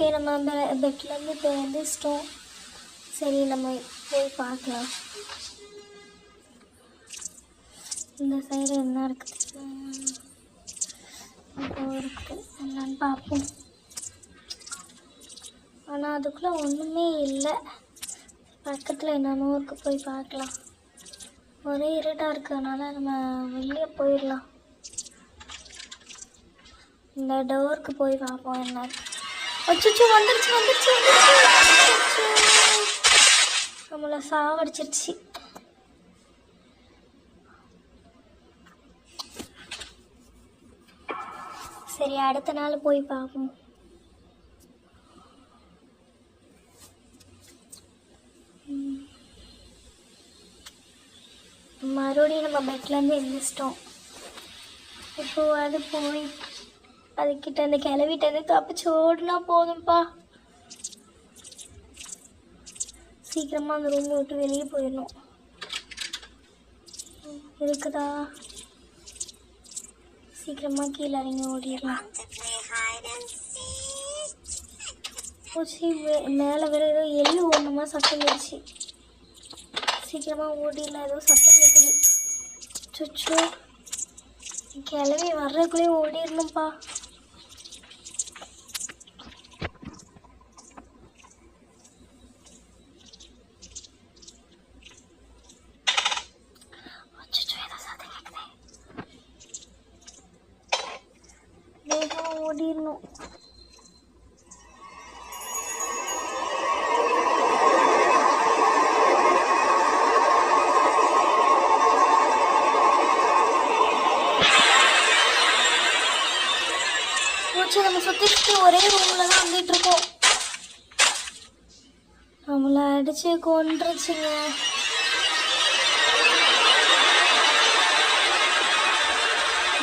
Okay நம்ம பெ- பெட்லேருந்து இப்போ எழுந்திரிச்சிட்டோம் சரி நம்ம போய் பார்க்கலாம். இந்த சைடு என்ன இருக்குது இருக்குது என்னன்னு பார்ப்போம். ஆனால் அதுக்குள்ளே ஒன்றுமே இல்லை. பக்கத்தில் என்னமோ இருக்கு போய் பார்க்கலாம். ஒரே இருட்டாக இருக்கிறதுனால நம்ம வெளியே போயிடலாம். இந்த டோருக்கு போய் பார்ப்போம் என்ன அச்சோ வந்துருச்சு வந்துருச்சு வந்துருச்சு. நம்மளை சாவடிச்சிருச்சு. சரி அடுத்த நாள் போய் பார்ப்போம். மறுபடியும் நம்ம பெட்லேருந்து எழுந்திரிச்சிட்டோம் இப்போ அது போய் அதுக்கிட்ட அந்த கிளவிட்ட இருந்து தப்பிச்சு ஓடுனா போதும்ப்பா சீக்கிரமாக அந்த ரூம் விட்டு வெளியே போயிடணும். இருக்குதா? சீக்கிரமாக கீழே இறங்கி ஓடிடலாம். பூச்சி மேலே வேற ஏதோ எள்ளு ஒன்றுமா சத்தம் இருந்துச்சு சீக்கிரமாக ஓடிடலாம் ஏதோ சத்தம் இருக்குது சுச்சோ. கிளம்பி வர்றதுக்குள்ளேயே ஓடிடணும்ப்பா அச்சச்சோ, ஏதோ சத்தம் கேட்குதே. வேகமா ஓடிடணும். போச்சு நம்ம சுத்தி சுத்தி ஒரே ரூமில் தான் வந்துட்டு இருக்கோம். நம்மள அடிச்சு கொன்றுச்சுங்க.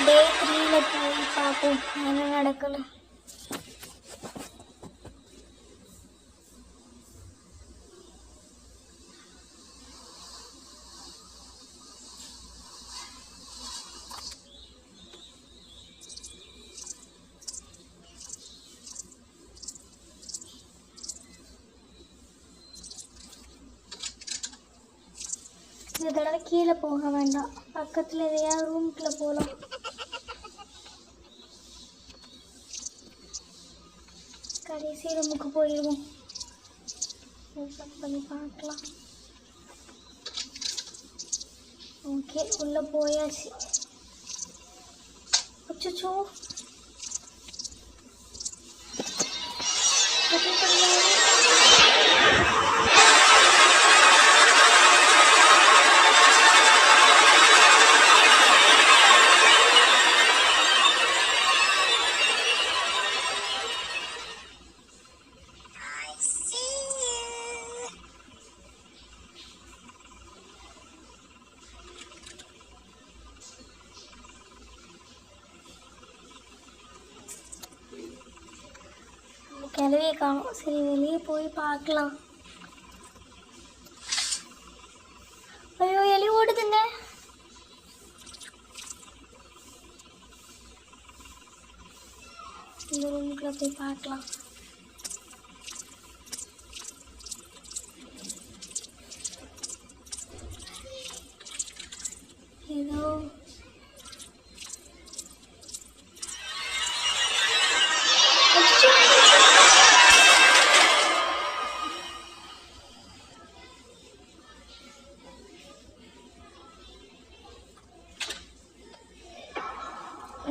டே த்ரீல போய் பார்ப்போம். என்ன நடக்குன்னு இந்த தடவை கீழே போக வேண்டாம். பக்கத்தில் எதையாவது ரூம்குள்ளே போகலாம் கடைசி ரூமுக்கு போயிடுவோம் ஓப்பன் பண்ணி பார்க்கலாம். ஓகே உள்ளே போயாச்சு. அச்சோ கிளவியை காணும். சரி வெளியே போய் பார்க்கலாம். ஐயோ எலி ஓடுதுங்க. இந்த ரூமுக்குள்ள போய் பார்க்கலாம்.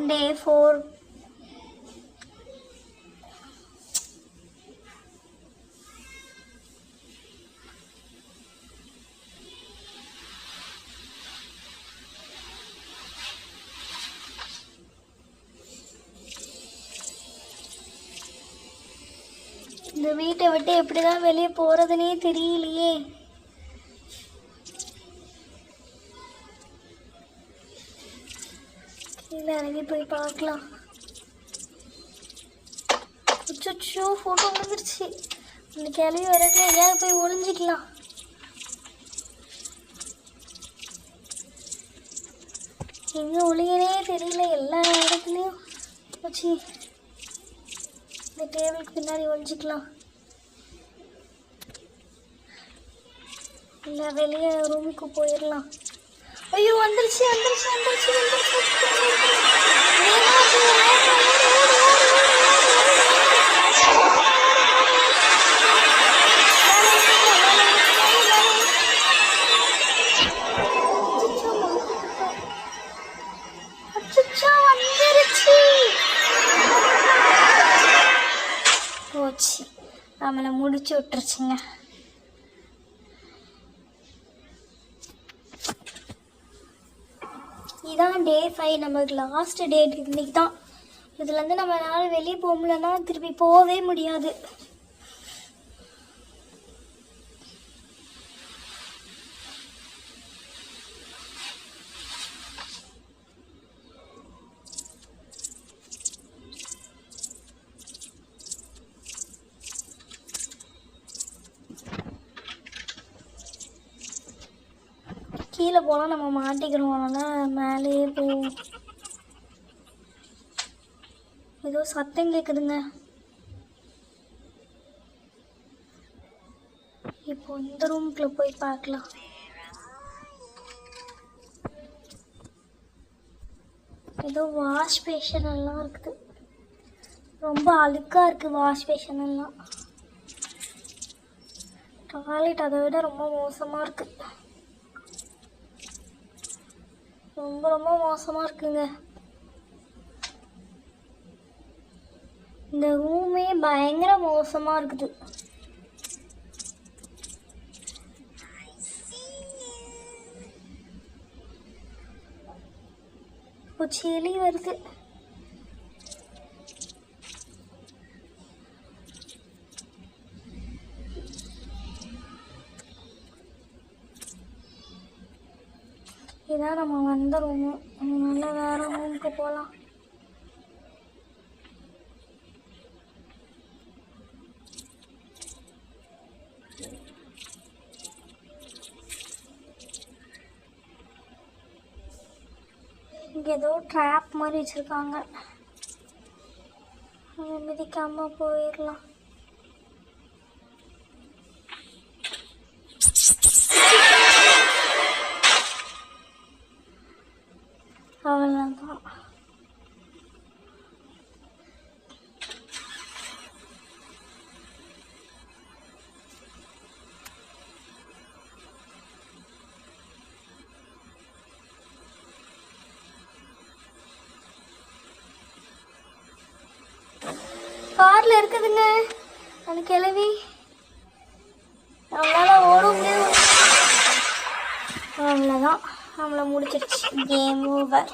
டே ஃபோர் இந்த வீட்டை விட்டு எப்படி தான் வெளியே போகிறதுனே தெரியலையே. கீழே இறங்கி போய் பார்க்கலாம். அச்சோ ஃபோட்டோ வந்துருச்சு இந்த கிளவி வரக்குள்ள எங்கேயாவது போய் ஒளிஞ்சிக்கலாம். எங்கே ஒளியனே தெரியல எல்லா இடத்துலையும். வச்சு இந்த இந்த டேபிளுக்கு பின்னாடி ஒழிஞ்சிக்கலாம் இல்லை வெளியே ரூமுக்கு போயிடலாம் ஐயோ வந்துருச்சு வந்துருச்சு வந்துருச்சு வந்துருச்சு வந்துருச்சு, வந்துருச்சு. வேகமா போ, வேகமா ஓடு, ஓடு, ஓடு, ஓடு, ஓடு, ஓடு, ஓடு. மேலே ஏறுங்க, மேலே ஏறுங்க, மேலே ஏறுங்க. அச்சச்சோ, வந்துருச்சு போச்சு நம்மளை முடிச்சு விட்டுருச்சுங்க இதான் டே ஃபைவ் நம்மளுக்கு லாஸ்ட் டேட் இன்னைக்கு தான் இதுலேருந்து நம்மளால வெளியே போகலன்னா திருப்பி போகவே முடியாது கீழே போனால் நம்ம மாட்டிக்கிறோம் அதனால் மேலேயே போவோம். ஏதோ சத்தம் கேட்குதுங்க இப்போ இந்த ரூம்குள்ளே போய் பார்க்கலாம். ஏதோ வாஷ் பேஷன் எல்லாம் இருக்குது. ரொம்ப அழுக்காக இருக்குது வாஷ் பேஷன் எல்லாம். டாய்லெட் அதை விட ரொம்ப மோசமாக இருக்குது ரொம்ப ரொம்ப மோசமாக இருக்குங்க. இந்த ரூமே பயங்கர மோசமாக இருக்குது. பூச்சி செளி வருது. இதான் நம்ம வந்த ரூமு நல்லா வேற ரூமுக்கு போகலாம் இங்கே ஏதோ ட்ராப் மாதிரி வச்சுருக்காங்க. மிதிக்காமல் மிதிக்காம போயிடலாம் அவ்வளோதான் கார்ல இருக்குதுங்க. அந்த கிளவி நம்மளால் ஓட முடியாது. அவ்வளோதான் நம்மளை முடிச்சிருச்சு. Game over